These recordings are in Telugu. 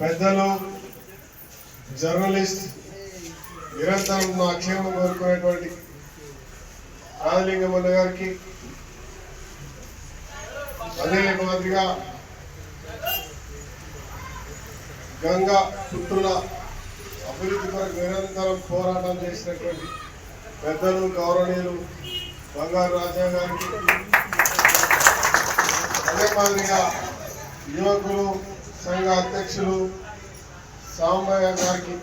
పెద్దలు జర్నలిస్ట్ నిరంతరం నా క్షేమం కోరుకునేటువంటి రాజలింగమన్న గారికి అదే మాదిరిగా గంగా పుత్రుల అభివృద్ధి కొరకు నిరంతరం పోరాటం చేసినటువంటి పెద్దలు గౌరవనీయులు బంగారు రాజా గారికి అదే మాదిరిగా యువకులు సంఘ అధ్యక్షులు సాంబయ్య గారికి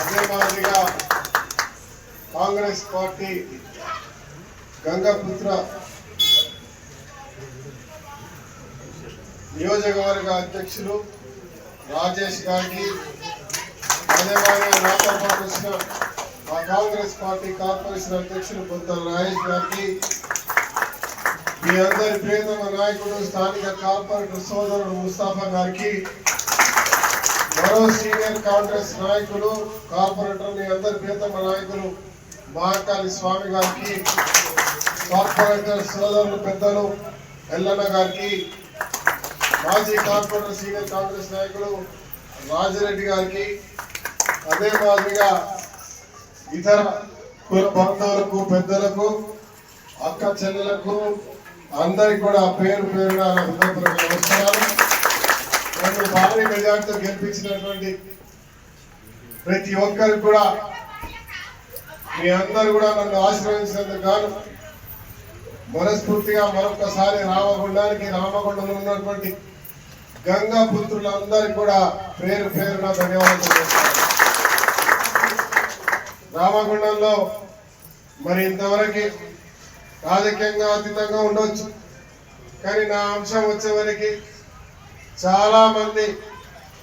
అదే మాదిరిగా కాంగ్రెస్ పార్టీ గంగపుత్ర నియోజకవర్గ అధ్యక్షులు రాజేష్ గారికి అదే నాతో పాటు వచ్చిన మా కాంగ్రెస్ పార్టీ కార్పొరేషన్ అధ్యక్షులు బుద్ధల రాజేష్ గారికి మీ అందరి ప్రియతమ నాయకుడు స్థానిక కార్పొరేటర్ సోదరుడు ముస్తాఫా గారికి మరో సీనియర్ కాంగ్రెస్ నాయకులు కార్పొరేటర్ మీ అందరి ప్రియతమ నాయకులు మహాకాళి స్వామి గారికి కార్పొరేటర్ సోదరులు పెద్దలు ఎల్లన్న గారికి మాజీ కార్పొరేటర్ సీనియర్ కాంగ్రెస్ నాయకులు రాజిరెడ్డి గారికి అదే మాదిరిగా ఇతర కుల బంధువులకు పెద్దలకు అక్క చెల్లెలకు అందరికి కూడా పేరు పేరున నమస్కారాలు. నన్ను భారీ మెజార్టీతో గెలిపించినటువంటి ప్రతి ఒక్కరికి కూడా మీ అందరు కూడా నన్ను ఆశీర్వదించినందుకు గాను మనస్ఫూర్తిగా మరొకసారి రామగుండానికి రామగుండంలో ఉన్నటువంటి గంగా పుత్రులందరికీ కూడా పేరు పేరున ధన్యవాదాలు రాష్ట్రంలో మరి ఇంతవరకు రాజకీయంగా అతీతంగా ఉండొచ్చు కానీ నా అంశం వచ్చేవరకు చాలా మంది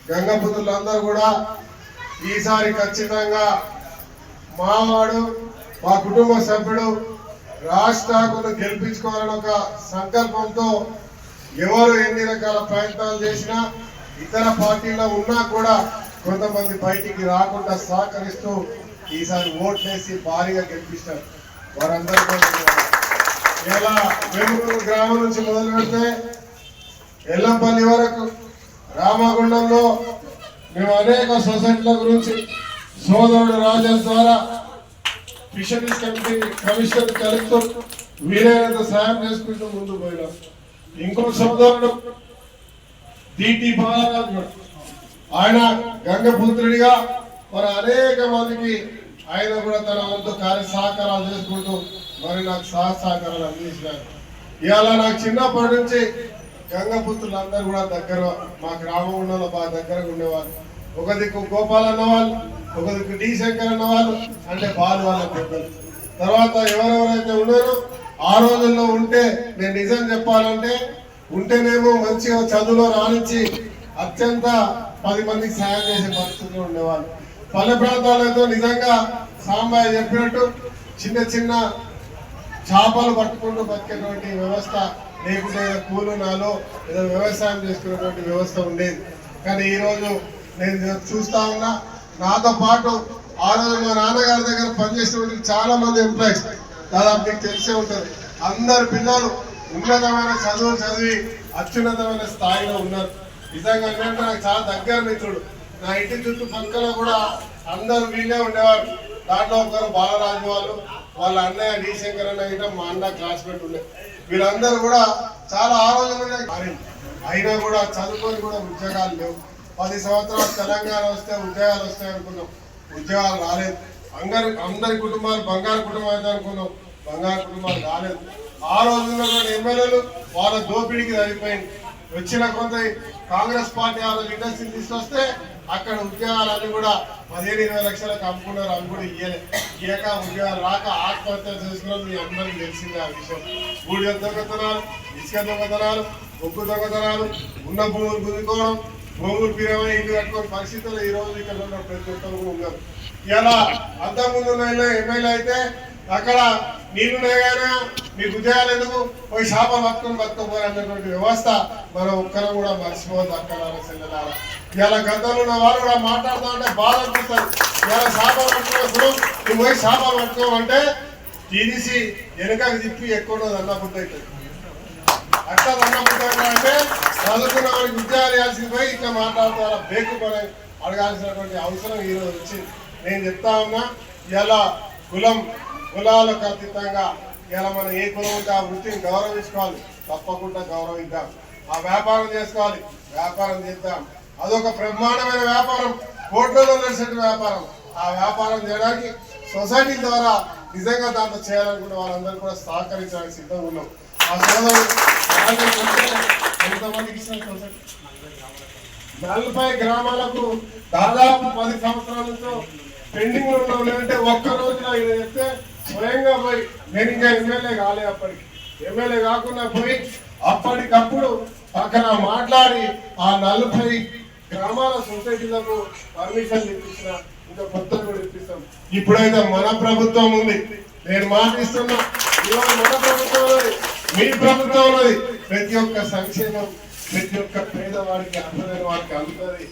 గంగపుతులందరూ కూడా ఈసారి ఖచ్చితంగా మావాడు మా కుటుంబ సభ్యుడు రాష్ట్రాకును గెలిపించుకోవాలని ఒక సంకల్పంతో ఎవరు ఎన్ని రకాల ప్రయత్నాలు చేసినా ఇతర పార్టీలో ఉన్నా కూడా కొంతమంది బయటికి రాకుండా సహకరిస్తూ ఈసారి ఓట్లేసి భారీగా గెలిపిస్తారు. వారందరూ ఇలా గ్రామం నుంచి మొదలు పెడితే ఎల్లంపల్లి వరకు రామగుండంలో మేము అనేక సొసైటీల గురించి సోదరుడు రాజన్ ద్వారా ఫిషరీస్ కమిటీ కమిషనర్ కలెక్టర్ వీరైనంత సాయం చేసుకుంటూ ముందు పోయినాం. ఇంకో సోదరుడు డిటి బాలరాజు ఆయన గంగపుత్రుడిగా మరి అనేక మందికి ఆయన కూడా తన వంతు కార్య సహకారాలు చేసుకుంటూ మరి నాకు సహ సహకారాలు అందించినారు. ఇవాళ నాకు చిన్నప్పటి నుంచి గంగపుత్రులు అందరూ కూడా దగ్గర మా గ్రామంలో బాగా దగ్గరగా ఉండేవాళ్ళు. ఒక దిక్కు గోపాల్ అన్నవాళ్ళు ఒక దిక్కు డి శంకర్ అన్నవాళ్ళు అంటే బాలు వాళ్ళ పెద్దలు. తర్వాత ఎవరెవరైతే ఉన్నారో ఆ రోజుల్లో ఉంటే నేను నిజం చెప్పాలంటే ఉంటేనేమో మంచిగా చదువులో రాణించి అత్యంత పది మందికి సాయం చేసే పరిస్థితుల్లో ఉండేవాళ్ళు. పల్లె ప్రాంతాలతో నిజంగా సాంబాయి చెప్పినట్టు చిన్న చిన్న చేపలు పట్టుకుంటూ బతికేటువంటి వ్యవస్థ లేకుంటే కూలు నాలో ఏదో వ్యవసాయం చేసుకునేటువంటి వ్యవస్థ ఉండేది. కానీ ఈరోజు నేను చూస్తా ఉన్నా నాతో పాటు ఆ రోజు మా నాన్నగారి దగ్గర పనిచేసినటువంటి చాలా మంది ఎంప్లాయీస్ దాదాపు మీకు తెలిసే ఉంటుంది. అందరు పిల్లలు ఉన్నతమైన చదువు చదివి అత్యున్నతమైన స్థాయిలో ఉన్నారు. నిజంగా నాకు చాలా దగ్గర మిత్రుడు నా ఇంటి చుట్టుపక్కల కూడా అందరూ వీళ్ళే ఉండేవారు. దాంట్లో ఒకరు బాలరాజు వాళ్ళు వాళ్ళ అన్నయ్య డి శంకర్ అన్న గిట్ట మా అన్న క్లాస్మేట్ ఉండే. వీళ్ళందరూ కూడా చాలా ఆలోచనగా మారింది. అయినా కూడా చదువుకొని కూడా ఉద్యోగాలు లేవు. పది సంవత్సరాలు తెలంగాణ వస్తే ఉద్యోగాలు వస్తాయి అనుకున్నాం. ఉద్యోగాలు రాలేదు. అందరి అందరి కుటుంబాలు బంగారు కుటుంబం అయితే అనుకున్నాం. బంగారు కుటుంబాలు రాలేదు. ఆ రోజుల్లో ఎమ్మెల్యేలు వాళ్ళ దోపిడీకి సరిపోయింది. వచ్చిన కొంత కాంగ్రెస్ పార్టీ ఆ రోజు ఇండస్ట్రీ తీసుకొస్తే అక్కడ ఉద్యోగాలన్నీ కూడా పదిహేను ఇరవై లక్షలకు అమ్ముకున్నారు అవి కూడా ఇయ్యలే. ఇయ్యక ఉద్యోగాలు రాక ఆత్మహత్య చేసుకున్నారు మీ అందరికీ తెలిసిందే ఆ విషయం. గూడి దొంగతనాలు ఇసుక దొంగతనాలు బొగ్గు దొంగతనాలు ఉన్న భూములు గుంజుకోవడం భూములు పీరమై ఇల్లు కట్టుకోని పరిస్థితులు ఈ రోజు ఇక్కడ ఉన్న ప్రతి ఒక్కరు ఉన్నారు. ఇలా అంతకుముందు ఎమ్మెల్యే అయితే అక్కడ నీళ్ళున్నాయినా మీకు ఉద్యోగాలు ఎందుకు? పోయి శాప పట్టుకొని బతుకోపోరు వ్యవస్థ మనం ఒక్కరం కూడా మర్చిపోవద్దు అక్కడ చెల్లెలారా. ఇలా గద్దలు ఉన్న వారు కూడా మాట్లాడుతూ ఉంటే బాధ అనిపిస్తారు ఇలా శాప పట్టుకున్నప్పుడు నువ్వు పోయి చేపలు పట్టుకోమంటే తీసి వెనకకి తిప్పి ఎక్కువ అన్న బుద్ధి అవుతుంది. అట్లా అన్న బుద్ధి అంటే చదువుకున్న వారికి ఉద్యోగాలు ఇవ్వాల్సింది పోయి ఇట్లా మాట్లాడతారా బేకు అడగాల్సినటువంటి అవసరం ఈరోజు వచ్చి వచ్చింది. నేను చెప్తా ఉన్నా ఇలా కులం కులాలకు అతీతంగా ఇలా మనం ఏ కులం ఉంటే ఆ వృత్తిని గౌరవించుకోవాలి. తప్పకుండా గౌరవిద్దాం. ఆ వ్యాపారం చేసుకోవాలి. వ్యాపారం చేద్దాం. అదొక బ్రహ్మాండమైన వ్యాపారం. కోట్లలో నడిచే వ్యాపారం. ఆ వ్యాపారం చేయడానికి సొసైటీ ద్వారా నిజంగా దాంట్లో చేయాలనుకున్న వాళ్ళందరూ కూడా సహకరించడానికి సిద్ధంగా ఉన్నాం. ఆ సోదరుడు ఎంతమందికి ఇచ్చిన సొసైటీ? నలభై గ్రామాలకు దాదాపు పది సంవత్సరాలతో పెండింగ్లో ఉన్నాయంటే ఒక్క రోజులో చెప్తే స్వయంగా పోయి నేను ఇంకా ఎమ్మెల్యే కాలే అప్పటికి. ఎమ్మెల్యే కాకుండా పోయి అప్పటికప్పుడు పక్కన మాట్లాడి ఆ నలభై గ్రామాల సొసైటీలకు పర్మిషన్ ఇప్పించిన ఇంకా కొత్త కూడా ఇప్పిస్తాం. ఇప్పుడైతే మన ప్రభుత్వం ఉంది. నేను మాటిస్తున్నా ఇవాళ మన ప్రభుత్వం మీ ప్రభుత్వం ప్రతి ఒక్క సంక్షేమం ప్రతి ఒక్క పేదవాడికి అర్థమైన వాడికి అందుతుంది.